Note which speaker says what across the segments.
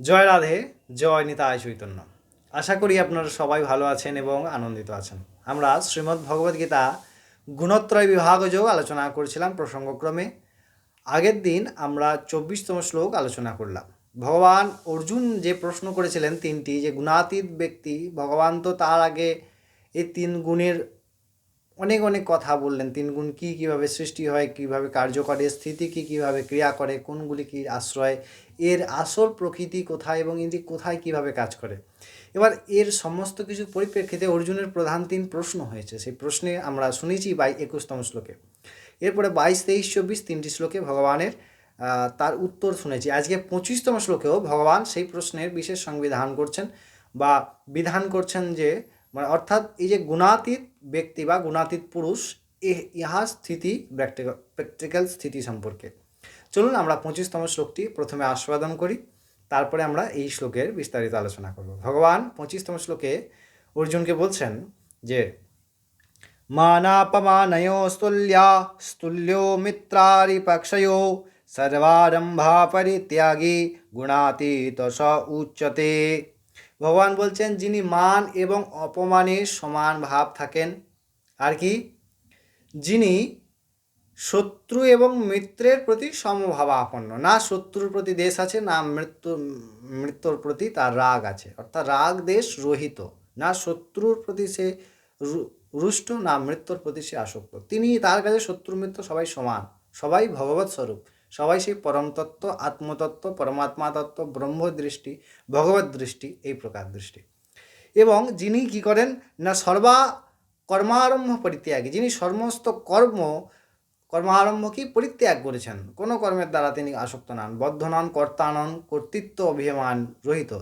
Speaker 1: জয় রাধে, জয় নিতায় চৈতন্য। আশা করি আপনারা সবাই ভালো আছেন এবং আনন্দিত আছেন। আমরা শ্রীমদ্ ভগবদ্গীতা গুণত্রয় বিভাগযোগ আলোচনা করেছিলাম প্রসঙ্গক্রমে। আগের দিন আমরা চব্বিশতম শ্লোক আলোচনা করলাম। ভগবান অর্জুন যে প্রশ্ন করেছিলেন তিনটি, যে গুণাতীত ব্যক্তি, ভগবান তো তার আগে এই তিন গুণের অনেক অনেক কথা বললেন। তিন গুণ কী কীভাবে সৃষ্টি হয়, কীভাবে কার্য করে, স্থিতি কী কীভাবে ক্রিয়া করে, কোনগুলি কী আশ্রয়, এর আসল প্রকৃতি কোথায় এবং এটি কোথায় কীভাবে কাজ করে? এবার এর সমস্ত কিছু পরিপ্রেক্ষিতে অর্জুনের প্রধান তিন প্রশ্ন হয়েছে। সেই প্রশ্নে আমরা শুনেছি বাই একুশতম শ্লোকে। এরপরে বাইশ, তেইশ, চব্বিশ তিনটি শ্লোকে ভগবানের তার উত্তর শুনেছি। আজকে পঁচিশতম শ্লোকেও ভগবান সেই প্রশ্নের বিশেষ সংবিধান করছেন বা বিধান করছেন যে মানে অর্থাৎ এই যে গুণাতীত ব্যক্তি বা গুণাতীত পুরুষ ইহা স্থিতি প্র্যাকটিক্যাল স্থিতি সম্পর্কে। চলুন আমরা পঁচিশতম শ্লোকটি প্রথমে আস্বাদন করি, তারপরে আমরা এই শ্লোকের বিস্তারিত আলোচনা করব। ভগবান পঁচিশতম শ্লোকে অর্জুনকে বলছেন যে মানাপমানയോ স্তুল্যা স্তুল্যো মিত্রারি পক্ষയോ সর্বারম্ভা পরিত্যাগী গুণাতীত স উচ্চতে ভগবান বলছেন, যিনি মান এবং অপমানে সমান ভাব থাকেন, আর কি? যিনি শত্রু এবং মিত্রের প্রতি সমভাবাপন্ন না শত্রুর প্রতি দেশ আছে, না মৃত্যু, মৃত্যুর প্রতি তার রাগ আছে। অর্থাৎ রাগ দেশ রহিত। না শত্রুর প্রতি সে রুষ্ট, না মৃত্যুর প্রতি সে আসক্ত। তিনি তার কাছে শত্রু, মিত্র সবাই সমান। সবাই ভগবত স্বরূপ সবাই সেই পরমতত্ত্ব, আত্মতত্ত্ব, পরমাত্মা তত্ত্ব ব্রহ্ম দৃষ্টি ভগবত দৃষ্টি, এই প্রকার দৃষ্টি। এবং যিনি কি করেন? না সর্বা কর্মারম্ভ পরিত্যাগী। যিনি সমস্ত কর্ম কর্মারম্ভকে পরিত্যাগ করেছেন। কোনো কর্মের দ্বারা তিনি আসক্ত নন। বদ্ধ নন, কর্তা নন, কর্তৃত্ব অভিমান রহিত।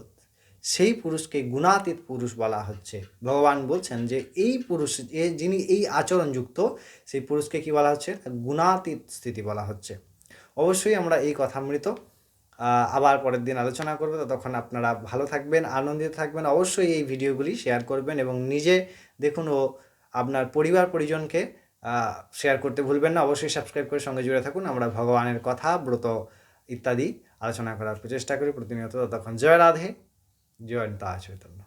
Speaker 1: সেই পুরুষকে গুণাতীত পুরুষ বলা হচ্ছে। ভগবান বলছেন যে এই পুরুষ যিনি এই আচরণযুক্ত, সেই পুরুষকে কি বলা হচ্ছে? গুণাতীত স্থিতি বলা হচ্ছে। অবশ্যই আমরা এই কথামৃত আবার পরের দিন আলোচনা করব। ততক্ষণ আপনারা ভালো থাকবেন আনন্দিত থাকবেন। অবশ্যই এই ভিডিওগুলি শেয়ার করবেন এবং নিজে দেখুন ও আপনার পরিবার পরিজনকে শেয়ার করতে ভুলবেন না। অবশ্যই সাবস্ক্রাইব করে সঙ্গে জুড়ে থাকুন। আমরা ভগবানের কথা, ব্রত ইত্যাদি আলোচনা করার প্রচেষ্টা করি প্রতিনিয়ত। ততক্ষণ জয় রাধে, জয় নিতা চৈতন্য।